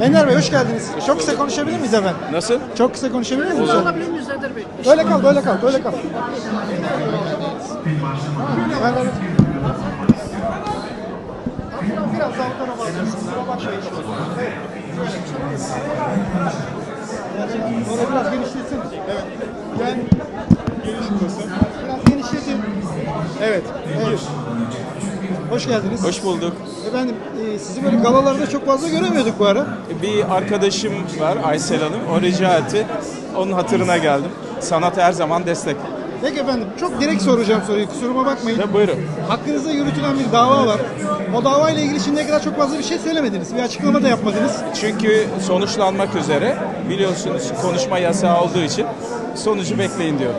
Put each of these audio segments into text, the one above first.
Ender Bey hoş geldiniz. Çok kısa konuşabilir miyiz efendim? Nasıl? Çok kısa konuşabilir miyiz? Alabilir miyiz Eder Bey? Böyle kal, böyle kal, böyle kal. Ender Bey. Biraz daha. Kusura bakmayın. Biraz genişletin. Evet. Ben geniş burası. Biraz genişletin. Evet. Evet. Hoş geldiniz. Hoş bulduk. Efendim e, sizi böyle galalarda çok fazla göremiyorduk bu ara. Bir arkadaşım var Aysel Hanım. O rica etti. Onun hatırına geldim. Sanat her zaman destek. Peki efendim çok direkt soracağım soruyu kusuruma bakmayın. Ve buyurun. Hakkınızda yürütülen bir dava var. O davayla ilgili şimdiye kadar çok fazla bir şey söylemediniz. Bir açıklama da yapmadınız. Çünkü sonuçlanmak üzere biliyorsunuz konuşma yasağı olduğu için sonucu bekleyin diyor.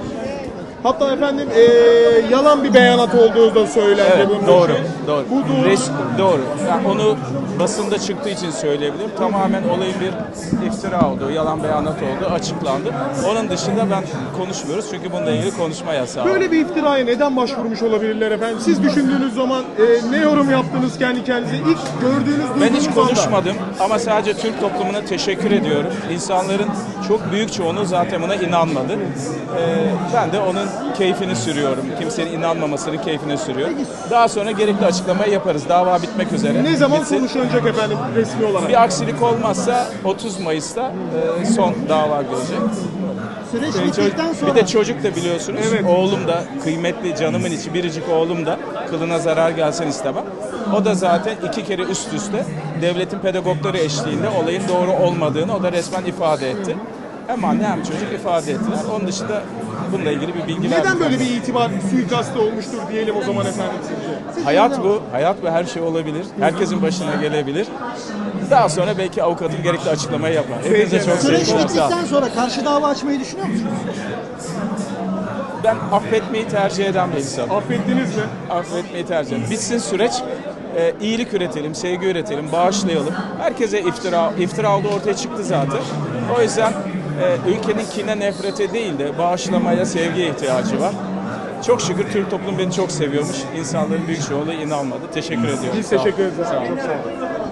Hatta efendim eee, yalan bir beyanat olduğu da söylendi Evet, bunun doğru, için. doğru. Bu doğru. Res- doğru. Yani onu basında çıktığı için söyleyebilirim. Tamamen olayın bir iftira olduğu, yalan beyanat olduğu açıklandı. Onun dışında ben konuşmuyoruz çünkü bununla ilgili konuşma yasağı. Böyle bir iftiraya neden başvurmuş olabilirler efendim? Siz düşündüğünüz zaman eee, ne yorum yaptınız kendi kendinize? İlk gördüğünüz Ben hiç duyduğunuz anda. konuşmadım ama sadece Türk toplumuna teşekkür ediyorum. İnsanların çok büyük çoğunluğu zaten buna inanmadı. Ee, ben de onun keyfini sürüyorum. Kimsenin inanmamasının keyfini sürüyorum. Daha sonra gerekli açıklamayı yaparız. Dava bitmek üzere. Ne zaman Bitsin. sonuçlanacak efendim resmi olarak? Bir aksilik olmazsa 30 Mayıs'ta e, son dava görecek. Süreç Çocuk- bittikten sonra Bir de çocuk da biliyorsunuz. Evet. Oğlum da kıymetli canımın içi biricik oğlum da kılına zarar gelsin istemem. O da zaten iki kere üst üste devletin pedagogları eşliğinde olayın doğru olmadığını o da resmen ifade etti. Hem anne hem çocuk ifade ettiler. Onun dışında bununla ilgili bir bilgi Neden vermeyeceğim. böyle bir itibar suikastı olmuştur diyelim o zaman efendim sizce? Hayat bu. Hayat bu. Her şey olabilir. Herkesin başına gelebilir. Daha sonra belki avukatın gerekli açıklamayı yapar. Hepinize çok süreç seviyorum. Çok sağ olun. bittikten sonra karşı dava açmayı düşünüyor musunuz? Ben affetmeyi tercih eden bir insanım. Affettiniz mi? affetmeyi tercih ederim. Bitsin süreç. E, iyilik üretelim, sevgi üretelim, bağışlayalım. Herkese iftira, iftira olduğu ortaya çıktı zaten. O yüzden e, ülkenin kine nefrete değil de bağışlamaya, sevgiye ihtiyacı var. Çok şükür Türk toplumu beni çok seviyormuş. İnsanların büyük çoğunluğu inanmadı. Teşekkür ediyorum. Biz Sağ olun. teşekkür ederiz. Sağ olun. Çok sağ olun.